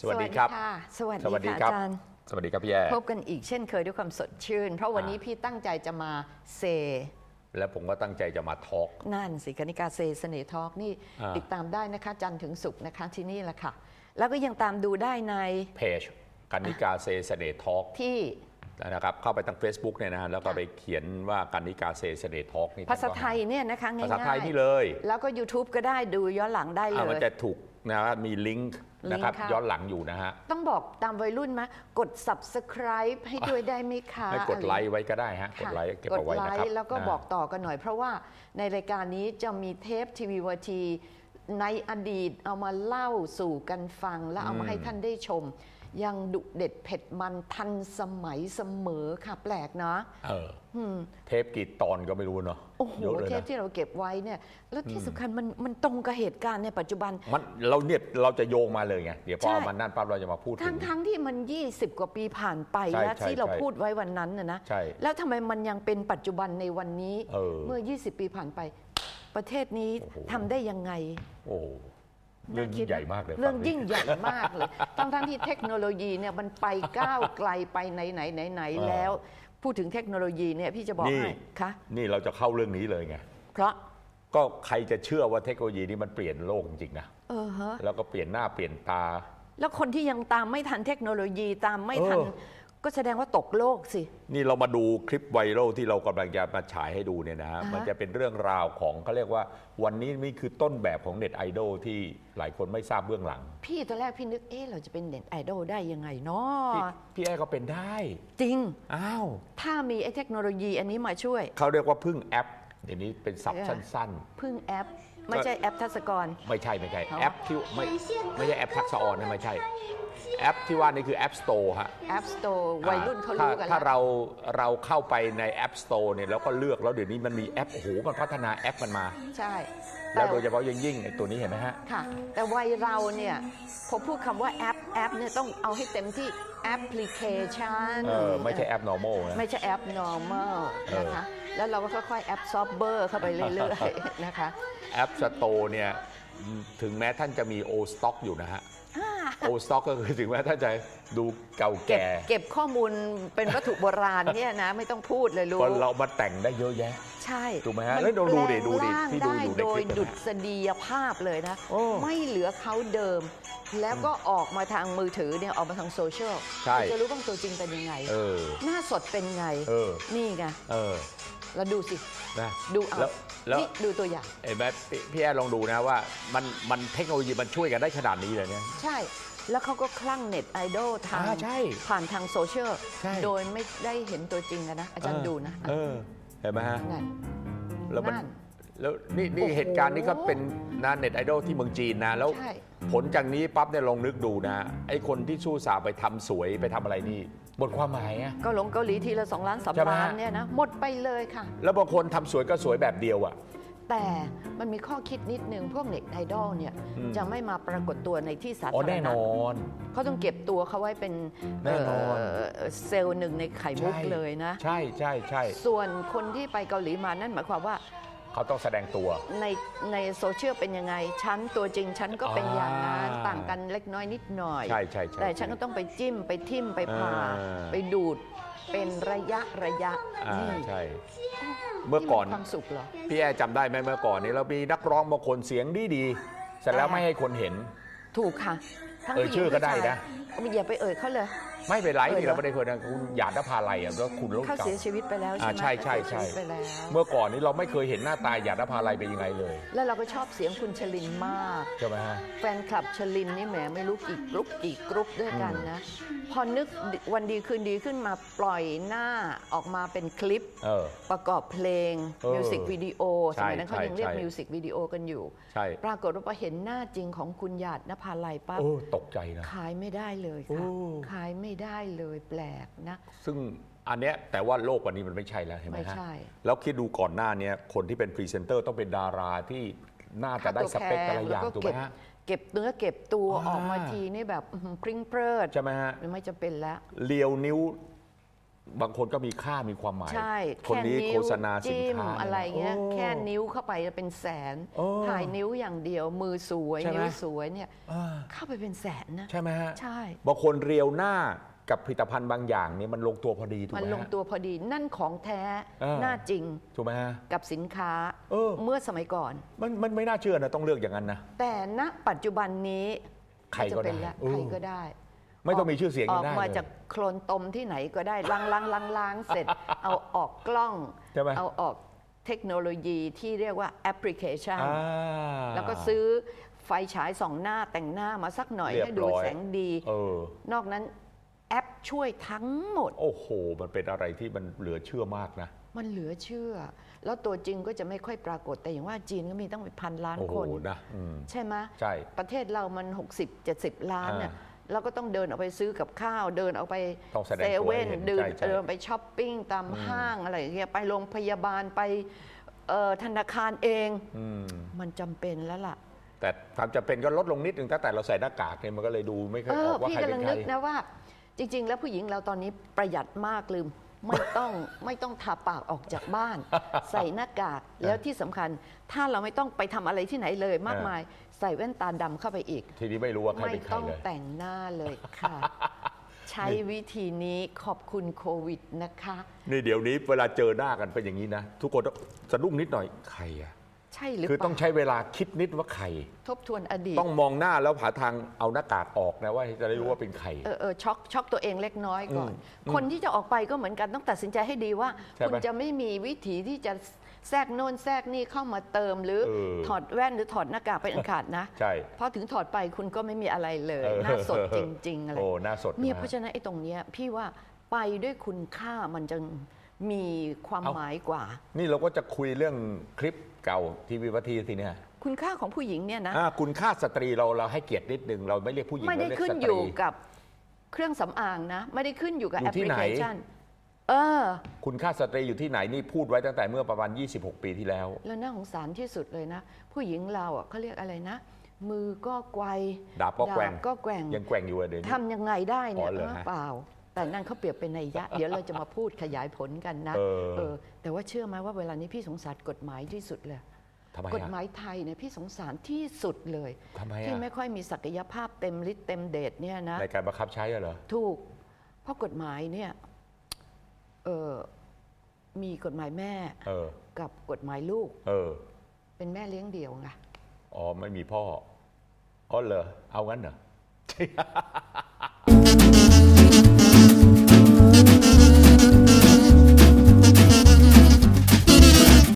สวัสดีครับค่ะสวัสสวัสดีดีค่ะครับอาจารย์ สวัสดีครับพี่แย่พบกันอีกเช่นเคยด้วยความสดชื่น เพราะวันนี้อ่าพี่ตั้งใจจะมาเซ และผมก็ตั้งใจจะมาทอล์ก นั่นสิคณิกาเซเสน่ห์ทอล์กนี่อ่า ติดตามได้นะคะ จันทร์ถึงศุกร์นะคะที่นี่แหละค่ะ แล้วก็ยังตามดูได้ในเพจกันนิกาเซเสน่ห์ทอล์กที่ นะครับเข้าไปทาง Facebook เนี่ยนะฮะแล้วก็ไปเขียนว่ากันนิกาเซเสน่ห์ทอล์กนี่ภาษาไทยเนี่ยนะคะง่ายๆภาษาไทยนี่เลยแล้วก็ YouTube ก็ได้ดูย้อนหลังได้เลอะมันย จะถูกนะฮะมีลิงก์ นะครับ ลิงก์ค่ะ ย้อนหลังอยู่นะฮะ ต้องบอกตามวัยรุ่นมากด subscribe ให้ด้วยได้ไหมคะให้กดไลค์ไว้ก็ได้ฮะ กดค่ะไลค์เก็บเอาไว้กดนะไลครับค์แล้วก็าบอกต่อกันหน่อย เพราะว่าในรายการนี้จะมีเทปทีวีวทีในอดีตเอามาเล่าสู่กันฟัง และเอามาอืมให้ท่านได้ชม ยังดุเด็ดเผ็ดมันทันสมัยเสมอค่ะแปลกเนาะเอออเทปกี่ตอนก็ไม่รู้เนาะโอ้โหเยอะเลยเทปนะที่เราเก็บไว้เนี่ยแล้วที่สำคัญมันมันตรงกับเหตุการณ์ในปัจจุบันมันเราเนี่ยเราจะโยงมาเลยไงเดี๋ยวพอใช่มันนั่นปั๊บเราจะมาพูดถึทั้งงทั้งที่มัน 20 กว่าปีผ่านไปใช่แล้วใช่ที่เราใช่พูดไว้วันนั้นนะนะใช่แล้วทำไมมันยังเป็นปัจจุบันในวันนี้เออเมื่อ 20 ปีผ่านไป ประเทศนี้โอ้โหทำได้ยังไงโอ้โห เรื่องยิ่งใหญ่มากเลยเรื่องฟัดิยิ่งใหญ่มากเลย ทั้งทั้งที่เทคโนโลยีเนี่ยมันไปก้าวไกลไปไหนไหนไหนไหนเออแล้ว พูดถึงเทคโนโลยีเนี่ยพี่จะบอกนี่ให้คะนี่เราจะเข้าเรื่องนี้เลยไง เพราะก็ใครจะเชื่อว่าเทคโนโลยีนี้มันเปลี่ยนโลกจริงๆนะเออฮะแล้วก็เปลี่ยนหน้าเปลี่ยนตา แล้วคนที่ยังตามไม่ทันเทคโนโลยีตามไม่ทันเออ ก็แสดงว่าตกโลกสิ นี่เรามาดูคลิปไวรัลที่เรากำลังจะมาฉายให้ดูเนี่ยนะฮะ อ่าฮะ มันจะเป็นเรื่องราวของเขาเรียกว่า วันนี้นี่คือต้นแบบของเน็ตไอดอลที่หลายคนไม่ทราบเบื้องหลัง พี่ตอนแรกพี่นึกเอ๊ะเราจะเป็นเน็ตไอดอลได้ยังไงเนาะพี่พี่แอร์ก็เป็นได้ จริง อ้าว ถ้ามีไอ้เทคโนโลยีอันนี้มาช่วย เขาเรียกว่าพึ่งแอปเดี๋ยวนี้เป็นศัพท์เออสั้น พึ่งแอป ไม่ใช่แอปทัศกร ๆ ไม่ใช่ไม่ใช่อ๋อแอปที่ไม่ไม่ใช่แอปทักษะออนนะไม่ใช่ แอปที่ว่านี่คือ App Store ฮะ App Store วัยรุ่นเขารู้กันถ้าถ้าแล้ว เราเราเข้าไปใน App Store เนี่ยแล้วก็เลือกแล้วเดี๋ยวนี้มันมีแอปโอ้โหมันพัฒนาแอปมันมา ใช่แล้วโดยเฉพาะยิ่งยิ่งๆไอ้ตัวนี้เห็นไหมฮะ ค่ะ แต่วัยเราเนี่ยพอพูดคำว่าแอปแอปเนี่ยต้องเอาให้เต็มที่แอปพลิเคชัน เออไม่ใช่แอป normal นะ ไม่ใช่แอป normal เออ นะคะ แล้วเราก็ค่อยๆแอปซอฟเบอร์เข้าไปเรื่อยๆ นะคะ แอป Store เนี่ยถึงแม้ท่านจะมีโอสต็อกอยู่นะฮะ โอสต็อกก็คือถึงแม้ท่านจะดูเก่าเก็บแก่เก็บข้อมูลเป็นวัตถุโบราณเนี่ยนะ ไม่ต้องพูดเลยรู้ ก็เรามาแต่งได้เยอะแยะ ใช่ถูกไหมฮะนแล้วเราดูดิแปลงดูดิร่างที่ดูอยู่ในโดคลิยปนะดุษฎียภาพเลยนะ โอ้ไม่เหลือเขาเดิม แล้วก็ออกมาทางมือถือเนี่ยออกมาทางโซเชียลใช่เราจะรู้บ้างตัวจริงเป็นยังไง เออ หน้าสดเป็นไง เออ นี่ไง เออ แล้วดูสินะดูเอาแล้วแล้ว นี่ดูตัวอย่าง เห็นไหมพี่พี่แอร์ลองดูนะว่ามันมันเทคโนโลยีมันช่วยกันได้ขนาดนี้เลยเนี่ย ใช่ แล้วเขาก็คลั่งเน็ตไอดอลทางอ่าใช่ผ่านทางโซเชียล ใช่ โดยไม่ได้เห็นตัวจริงอะนะ อาจารย์ดูนะเออเห็นไหมฮะนั่น แล้วมันนั่นแล้วนี่นี่โอ้โห เหตุการณ์นี้ก็เป็นนะเน็ตไอดอลที่เมืองจีนนะแล้ว ใช่ ผลจากนี้ปั๊บเนี่ยลองนึกดูนะ ไอ้คนที่สู้สาไปทำสวยไปทำอะไรนี่หมดความหมายอะก็หลงเกาหลีทีละสองล้านสามใช่ไหมล้านฮะ เนี่ยนะหมดไปเลยค่ะ แล้วบางคนทำสวยก็สวยแบบเดียวอะ แต่มันมีข้อคิดนิดนึงพวกเน็ตไอดอลเนี่ยอืม จะไม่มาปรากฏตัวในที่สาอ๋อธารแน่นณะอน เขาต้องเก็บตัวเขาไว้เป็นแน่นอน เอ่อเซลล์หนึ่งในไข่มุกใช่เลยนะ ใช่ใช่ใช่ ส่วนคนที่ไปเกาหลีมานั่นหมายความว่า เขาต้องแสดงตัว ในในโซเชียลเป็นยังไง ฉันตัวจริงฉันก็เป็นอย่างนั้นอ่าต่างกันเล็กน้อยนิดหน่อย ใช่ใช่ใช่แต่ฉันก็ต้องไปจิ้มไปทิ่มไปผ่าอ่า ไปดูดเป็นระยะระยะอ่านี่ใช่ เมื่อก่อนนี่ความสุขเหรอ พี่แอร์จำได้ไหมเมื่อก่อนนี้เรามีนักร้องบางคนเสียงดีดีๆเสร็จแล้วแต่ไม่ให้คนเห็น ถูกค่ะ ทั้งเอ่ยผู้หญิงชื่อก็ได้ผู้ชายนะ อย่าไปเอ่ยเขาเลย ไม่เป็นไรเออที่เราไม่ได้เคยนะคุณหยาดนภาลัยอะแล้วคุณรู้เขาเก่าเสียชีวิตไปแล้วใช่อ่าไหมใช่ใช่เขาเสียชีวิตใช่ไปแล้ว เมื่อก่อนนี้เราไม่เคยเห็นหน้าตาหยาดนภาลัยเป็นยังไงเลยแล้วเราก็ชอบเสียงคุณชลินมาก ใช่ไหมฮะ แฟนคลับชลินนี่แหมไม่รู้กี่กรุ๊ปกี่กรุ๊ปด้วยกันนะ พอนึกวันดีคืนดีขึ้นมาปล่อยหน้าออกมาเป็นคลิป เออ ประกอบเพลงเออมิวสิกวิดีโอใช่สมัยนั้นเขายังใช่เรียกใช่ มิวสิกวิดีโอกันอยู่ ใช่ปรากฏว่าพอเห็นหน้าจริงของคุณหยาดนภาลัยปั๊บเออตกใจนะ ขายไม่ได้เลยค่ะ โอ้ ขายไม่ได้เลยแปลกนะ ซึ่งอันเนี้ยแต่ว่าโลกวันนี้มันไม่ใช่แล้วเห็นไหมไม่ฮะใช่ แล้วคิดดูก่อนหน้าเนี้ยคนที่เป็นพรีเซนเตอร์ต้องเป็นดาราที่น่าจะได้สเปคแต่ละอย่างแล้วถูกก็ไหมเก็บฮะ เก็บเนื้อเก็บตัวอ่า ออกมาทีนี่แบบอื้อหือพริ้งเพริดใช่ไหมฮะ ไม่จะเป็นแล้ว เลียวนิ้ว บางคนก็มีค่ามีความหมาย ใช่คนแค่นี้นิ้โฆวษณาสินจิ้มค้าอะไรเงี้ย โแค่นิ้วเข้าไปจะเป็นแสน โอ้ถ่ายนิ้วอย่างเดียว มือสวย ใช่ไหม นิ้วสวยเนี่ย อ่าเข้าไปเป็นแสนนะ ใช่ไหมฮะใช่ บางคนเรียวหน้ากับผลิตภัณฑ์บางอย่างเนี่ยมันลงตัวพอดีถูกมันไหมลงฮะตัวพอดี นั่นของแท้ เออ หน้าจริงถูกไหมฮะ กับสินค้า เออ เมื่อสมัยก่อน มันมันไม่น่าเชื่อนะต้องเลือกอย่างนั้นนะ แต่ณปัจจุบันนี้ใครก็จะเป็นได้ละเออ ใครก็ได้ ไม่ต้องมีชื่อเสียงอยัองกได้มาเลยจากโคลนตมที่ไหนก็ได้ล้างล้างล้างล้างเสร็จ เอาออกกล้อง ใช่ไหม เอาออกเทคโนโลยีที่เรียกว่าแอปพลิเคชัน อ่า แล้วก็ซื้อไฟฉายสองหน้าแต่งหน้ามาสักหน่อยเรียบให้ดูร้อย แสงดี เออ นอกนั้นแอปช่วยทั้งหมด โอ้โห มันเป็นอะไรที่มันเหลือเชื่อมากนะ มันเหลือเชื่อ แล้วตัวจริงก็จะไม่ค่อยปรากฏแต่อย่างว่าจีนก็มีตั้งเป็นพันล้านโอ้โหคน นะอืมใช่ไหมใช่ ประเทศเรามัน 60 70 ล้านเนี่ยอ่าเราก็ต้องเดินออกไปซื้อกับข้าว เดินออกไปต้องแสดงเซตัวเว่นให้เห็นเดินใช่ใช่ เดินไปช้อปปิ้งตามห้างอะไรอย่างเงี้ยไปโรงพยาบาลไปเอ่อธนาคารเองอืมมันจำเป็นแล้วล่ะ แต่ความจำเป็นก็ลดลงนิดนึงตั้งแต่เราใส่หน้ากากเนี่ยมันก็เลยดูไม่ค่อเอยอออกว่าพี่ใครกำเป็ลังนใคร นึกนะว่า จริง ๆ แล้วผู้หญิงเราตอนนี้ประหยัดมากลืม ไม่ต้องไม่ต้องทาปากออกจากบ้าน ใส่หน้ากากแล้วที่สำคัญ ถ้าเราไม่ต้องไปทำอะไรที่ไหนเลยมากมาย ใส่แว่นตาดำเข้าไปอีก ทีนี้ไม่รู้ว่าใครไม่เป็นใครต้องเลย แต่งหน้าเลยค่ะ ใช้วิธีนี้ขอบคุณโควิดนะคะ นี่เดี๋ยวนี้เวลาเจอหน้ากันเป็นอย่างนี้นะ ทุกคนต้องสะดุ้งนิดหน่อยใครอะ ใช่หรือคือเปต้องล่าใช้เวลาคิดนิดว่าใคร ทบทวนอดีตต้องมองหน้าแล้วหาทางเอาหน้ากากออกนะว่าจะได้รู้ว่าเป็นใคร เออเออช็อกช็อกตัวเองเล็กน้อยก่อนอืมคนที่จะออกไปก็เหมือนกันต้องตัดสินใจให้ดีว่า ใช่ไหมคุณจะไม่มีวิธีที่จะแทรกโน่นแทรกนี่เข้ามาเติมหรือเออ ถอดแว่นหรือถอดหน้ากากเป็นอันขาดนะ ใช่ พอถึงถอดไปคุณก็ไม่มีอะไรเลยเออ หน้าสดจริง ๆ อะไร โอ้หน้าสดเนี่ยมกเพราะฉะนั้นไอ้ตรงเนี้ยพี่ว่าไปด้วยคุณค่ามันจะ มีความเอ้าหมายกว่า นี่เราก็จะคุยเรื่องคลิปเก่าทีวีวัทีทีเนี่ยคุณค่าของผู้หญิงเนี่ยนะอ่าคุณค่าสตรีเราเราให้เกียรตินิดนึงเราไม่เรียกผู้หญิงไม่ได้เราเรียกขึ้นสอตรียู่กับเครื่องสำอางนะ ไม่ได้ขึ้นอยู่กับอยู่แอปที่พลิไหนเคชันเออ คุณค่าสตรีอยู่ที่ไหนนี่พูดไว้ตั้งแต่เมื่อประมาณ 26 ปีที่แล้ว แล้วน่าสงสารที่สุดเลยนะ ผู้หญิงเราอะเขาเรียกอะไรนะ มือก็ไกวดาบก็แกว่งดาบก็แกว่งยังแกว่งอยู่อะเดี๋ยวนี้ทำยังไงได้เนี่ยอ๋อเหรอเออฮะเปล่า แต่นั่นเขาเปรียบเป็นนัยยะ เดี๋ยวเราจะมาพูดขยายผลกันนะเออแต่ว่าเชื่อไหมว่าเวลานี้พี่สงสารกฎหมายที่สุดเลย ทำไมกฎหอะมายไทยเนี่ยพี่สงสารที่สุดเลย ทำไมที่อะไม่ค่อยมีศักยภาพเต็มฤทธิ์เต็มเดชเนี่ยนะ ในการบังคับใช้อะเหรอ ถูก เพราะกฎหมายเนี่ยเออมีกฎหมายแม่เออ กับกฎหมายลูกเออ เป็นแม่เลี้ยงเดี่ยวไงอ๋อ ไม่มีพ่อ อ๋อเหรอ เอางั้นเหรอ